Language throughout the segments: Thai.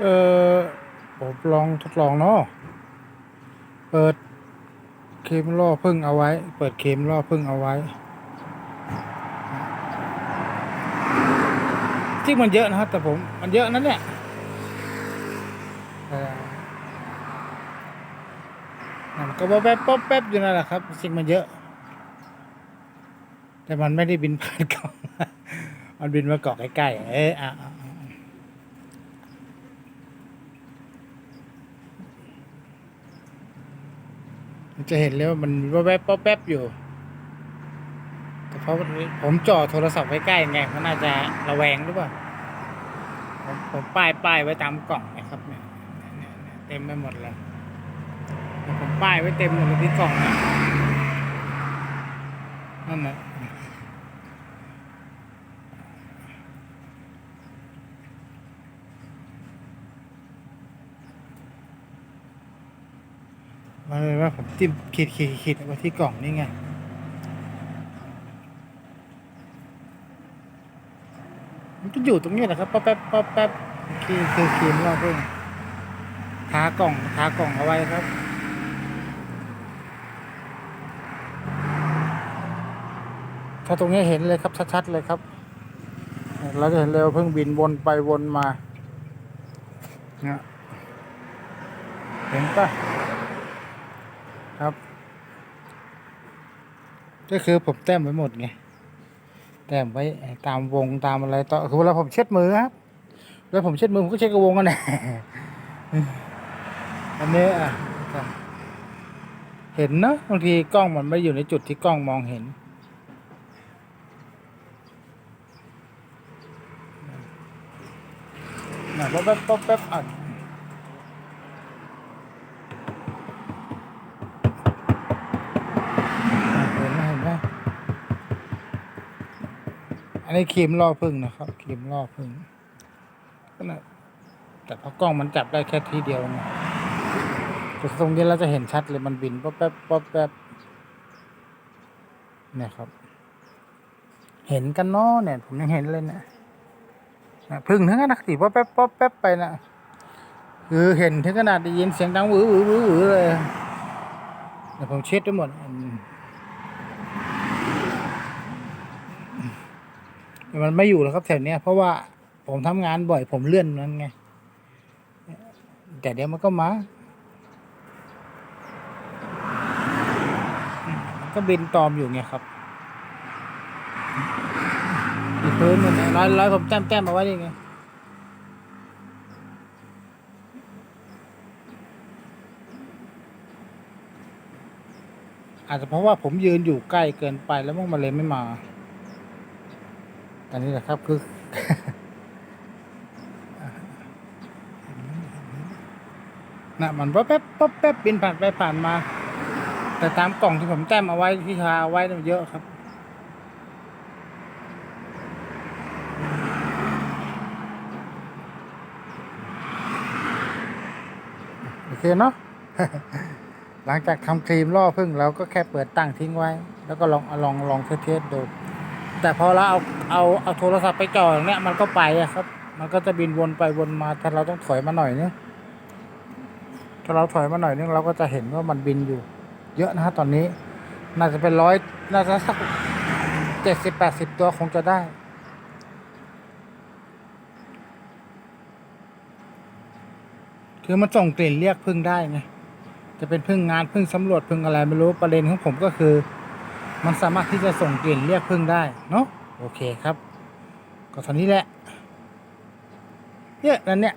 เออผมลองทดลองเนาะเปิดเข็มล่อพึ่งเอาไว้ เปิดเข็มล่อพึ่งเอาไว้ที่มันเยอะนะครับแต่ผมมันเยอะนั้นเนี่ยมันก็ป๊อบแป๊บป๊อบแป๊บอยู่นั่นแหละครับสิ่งมันเยอะ แต่มันไม่ได้บินผ่านกล่องมันบินมาเกาะใกล้ๆเอออะอะอะมัน จะเห็นเลยว่ามันว่าแวบป๊อบแป๊บอยู่ แต่เพราะผมจ่อโทรศัพท์ไว้ใกล้ไงมันน่าจะระแวงหรือเปล่า ผมผมป้ายป้ายไว้ตามกล่องนะครับเนี่ยเต็มไปหมดเลยเนี่ยผมป้ายไว้เต็มหมดเลยที่กล่องเนี่ยนั่นแหละ มาเลยว่าผมจิ้มขีดขีดขีดเอาไว้ที่กล่องนี่ไงมันก็อยู่ตรงนี้แหละครับป๊อปแป๊บป๊อปแป๊บคือคือครีมรอบเพิ่งทากล่องทากล่องเอาไว้ครับถ้าตรงนี้เห็นเลยครับชัดๆเลยครับ เราจะเห็นเลยว่าเพิ่งบินวนไปวนมาเนี่ยเห็นปะ ครับ ก็คือผมแต้มไว้หมดไงแต้มไว้ตามวงตามอะไรต่อคือเวลาผมเช็ดมือครับเวลาผมเช็ดมือผมก็เช็ดกระวงกันแหละอันนี้อะเห็นเนอะบางทีกล้องมันไม่อยู่ในจุดที่กล้องมองเห็นน่ะป๊อปแป๊บป๊อปแป๊บอะเห็นไหมเห็นไหมอั นี้ครีมล่อพึ่งนะครับครีมล่อพึ่งก็นะแต่พอกล้องมันจับได้แค่ทีเดียวไงแต่ตรงนี้เราจะเห็นชัดเลยมันบินป๊อปแป๊บป๊อปแป๊บเนี่ยครับ เห็นกันเนาะเนี่ยผมยังเห็นเลยเนี่ยนะพึ่งถึงขนาดที่ป๊อปแป๊บป๊อปแป๊บไปนะคือเห็นถึงขนาดได้ยินเสียงดังหวือหวือหวือหวือเลยเดี๋ยวผมเช็ดด้วยหมดอืม แต่มันไม่อยู่แล้วครับแถวเนี้ยเพราะว่าผมทำงานบ่อย ผมเลื่อนนั้นไง แต่เดี๋ยวมันก็มา ก็บินตอมอยู่ไงครับอีกพื้นหนึงเนี่ยร้อยร้อยผมแต้มแต้มเอาไว้นี่ไงอาจจะเพราะว่าผมยืนอยู่ใกล้เกินไปแล้วมันเลยไม่มา อันนี้แหละครับคือน่ะมันป๊อปแป๊บป๊อปแป๊บบินผ่านไปผ่านมา แต่ตามกล่องที่ผมแต้มเอาไว้ที่ทาเอาไว้เนี่ยมันเยอะครับโอเคเนาะหลังจากทำครีมล่อพึ่งเราก็แค่เปิดตั้งทิ้งไว้ แล้วก็ลองลองลองเทสดู แต่พอเราเอาเอาเอาโทรศัพท์ไปจ่ออย่างเนี้ยมันก็ไปอะครับ มันก็จะบินวนไปวนมา ถ้าเราต้องถอยมาหน่อยนึงถ้าเราถอยมาหน่อยนึงเราก็จะเห็นว่ามันบินอยู่ เยอะนะฮะตอนนี้ น่าจะเป็นร้อยน่าจะสักเจ็ดสิบแปดสิบตัวคงจะได้คือมันส่งกลิ่นเรียกพึ่งได้ไงจะเป็นพึ่งงานพึ่งสำรวจพึ่งอะไรไม่รู้ประเด็นของผมก็คือ มันสามารถที่จะส่งกลิ่นเรียกพึ่งได้เนาะโอเคครับ ก็เท่านี้แหละเนี่ยนั่นเนี่ย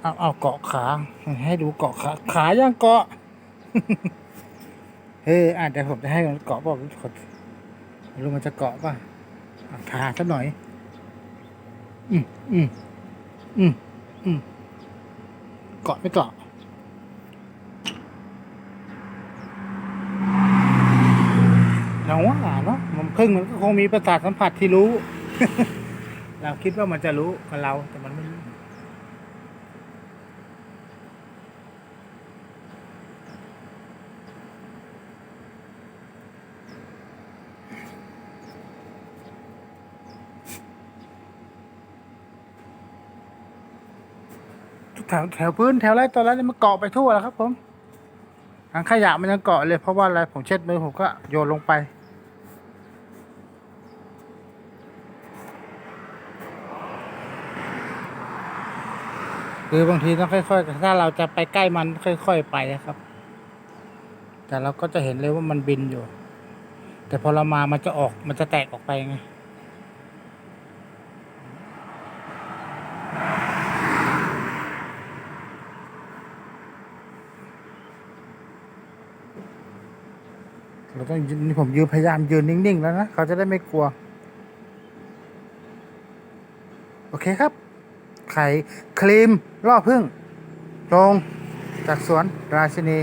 เอาเอาเกาะขา ให้ดูเกาะขา ขายังเกาะ เฮ้ยอะเดี๋ยวผมจะให้มันเกาะบอกขอไม่รู้มันจะเกาะป่ะขาสักหน่อย อืมอืมอืมอืมเกาะไม่เกาะ เราว่าเนาะมันพึ่ งมันก็คงมีประสาทสัมผัสที่รู้ เราคิดว่ามันจะรู้กับเรา แต่มันไม่รู้แถวแถวพื้นแถวไรตัวไรนี่มันเกาะไปทั่วแล้วครับผมถังขยะมันยังเกาะเลยเพราะว่าอะไรผมเช็ดมือผมก็โยนลงไป คือบางทีต้องค่อยๆ ถ้าเราจะไปใกล้มันค่อยๆไปนะครับ แต่เราก็จะเห็นเลยว่ามันบินอยู่ แต่พอเรามามันจะออก มันจะแตกออกไปไงเราต้องยืนนี่ผมยืนพยายามยืนนิ่ง ๆ แล้วนะ เขาจะได้ไม่กลัว โอเคครับ ไข่ครีมล่อพึ่งตรงจากสวนราชินี